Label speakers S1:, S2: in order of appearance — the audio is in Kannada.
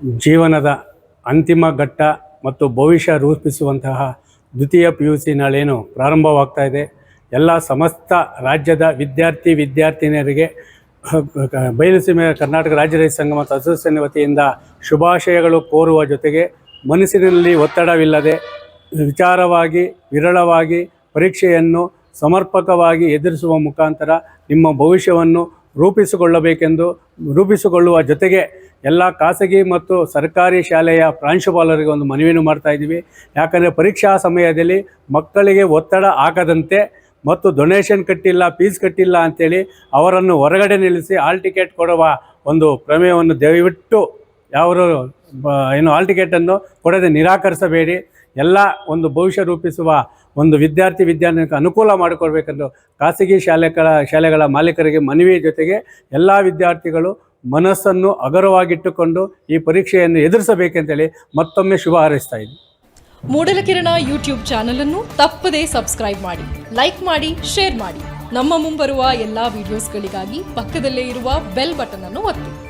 S1: ಜೀವನದ ಅಂತಿಮ ಘಟ್ಟ ಮತ್ತು ಭವಿಷ್ಯ ರೂಪಿಸುವಂತಹ ದ್ವಿತೀಯ ಪಿ ಯು ಸಿ ನಾಳೇನು ಪ್ರಾರಂಭವಾಗ್ತಾ ಇದೆ. ಎಲ್ಲ ಸಮಸ್ತ ರಾಜ್ಯದ ವಿದ್ಯಾರ್ಥಿ ವಿದ್ಯಾರ್ಥಿನಿಯರಿಗೆ ಬಯಲುಸೀಮೆ ಕರ್ನಾಟಕ ರಾಜ್ಯ ರೈತ ಸಂಘ ಮತ್ತು ಅಸೋಸಿಯೇಷನ್ ವತಿಯಿಂದ ಶುಭಾಶಯಗಳು ಕೋರುವ ಜೊತೆಗೆ ಮನಸ್ಸಿನಲ್ಲಿ ಒತ್ತಡವಿಲ್ಲದೆ ವಿಚಾರವಾಗಿ, ವಿರಳವಾಗಿ ಪರೀಕ್ಷೆಯನ್ನು ಸಮರ್ಪಕವಾಗಿ ಎದುರಿಸುವ ಮುಖಾಂತರ ನಿಮ್ಮ ಭವಿಷ್ಯವನ್ನು ರೂಪಿಸಿಕೊಳ್ಳಬೇಕೆಂದು ರೂಪಿಸಿಕೊಳ್ಳುವ ಜೊತೆಗೆ ಎಲ್ಲ ಖಾಸಗಿ ಮತ್ತು ಸರ್ಕಾರಿ ಶಾಲೆಯ ಪ್ರಾಂಶುಪಾಲರಿಗೆ ಒಂದು ಮನವಿಯನ್ನು ಮಾಡ್ತಾ ಇದ್ದೀವಿ. ಯಾಕಂದರೆ ಪರೀಕ್ಷಾ ಸಮಯದಲ್ಲಿ ಮಕ್ಕಳಿಗೆ ಒತ್ತಡ ಆಗದಂತೆ ಮತ್ತು ಡೊನೇಷನ್ ಕಟ್ಟಿಲ್ಲ ಫೀಸ್ ಕಟ್ಟಿಲ್ಲ ಅಂಥೇಳಿ ಅವರನ್ನು ಹೊರಗಡೆ ನಿಲ್ಲಿಸಿ ಆಲ್ ಟಿಕೆಟ್ ಕೊಡುವ ಒಂದು ಪ್ರಮೇಯವನ್ನು ದಯವಿಟ್ಟು ಯಾವರು ಏನು ಆಲ್ ಟಿಕೆಟನ್ನು ಕೊಡದೆ ನಿರಾಕರಿಸಬೇಡಿ. ಎಲ್ಲ ಒಂದು ಭವಿಷ್ಯ ರೂಪಿಸುವ ಒಂದು ವಿದ್ಯಾರ್ಥಿ ವಿದ್ಯಾರ್ಥಿಗೆ ಅನುಕೂಲ ಮಾಡಿಕೊಡ್ಬೇಕೆಂದು ಖಾಸಗಿ ಶಾಲೆಗಳ ಶಾಲೆಗಳ ಮಾಲೀಕರಿಗೆ ಮನವಿ ಜೊತೆಗೆ ಎಲ್ಲ ವಿದ್ಯಾರ್ಥಿಗಳು ಮನಸ್ಸನ್ನು ಅಗರವಾಗಿಟ್ಟುಕೊಂಡು ಈ ಪರೀಕ್ಷೆಯನ್ನು ಎದುರಿಸಬೇಕೆಂತೇಳಿ ಮತ್ತೊಮ್ಮೆ ಶುಭ ಹಾರೈಸ್ತಾ ಇದ್ದೀನಿ.
S2: ಮೂಡಲಕಿರಣ ಯೂಟ್ಯೂಬ್ ಚಾನಲ್ ಅನ್ನು ತಪ್ಪದೇ ಸಬ್ಸ್ಕ್ರೈಬ್ ಮಾಡಿ, ಲೈಕ್ ಮಾಡಿ, ಶೇರ್ ಮಾಡಿ. ನಮ್ಮ ಮುಂಬರುವ ಎಲ್ಲಾ ವಿಡಿಯೋಸ್ಗಳಿಗಾಗಿ ಪಕ್ಕದಲ್ಲೇ ಇರುವ ಬೆಲ್ ಬಟನ್ ಅನ್ನು ಒತ್ತಿ.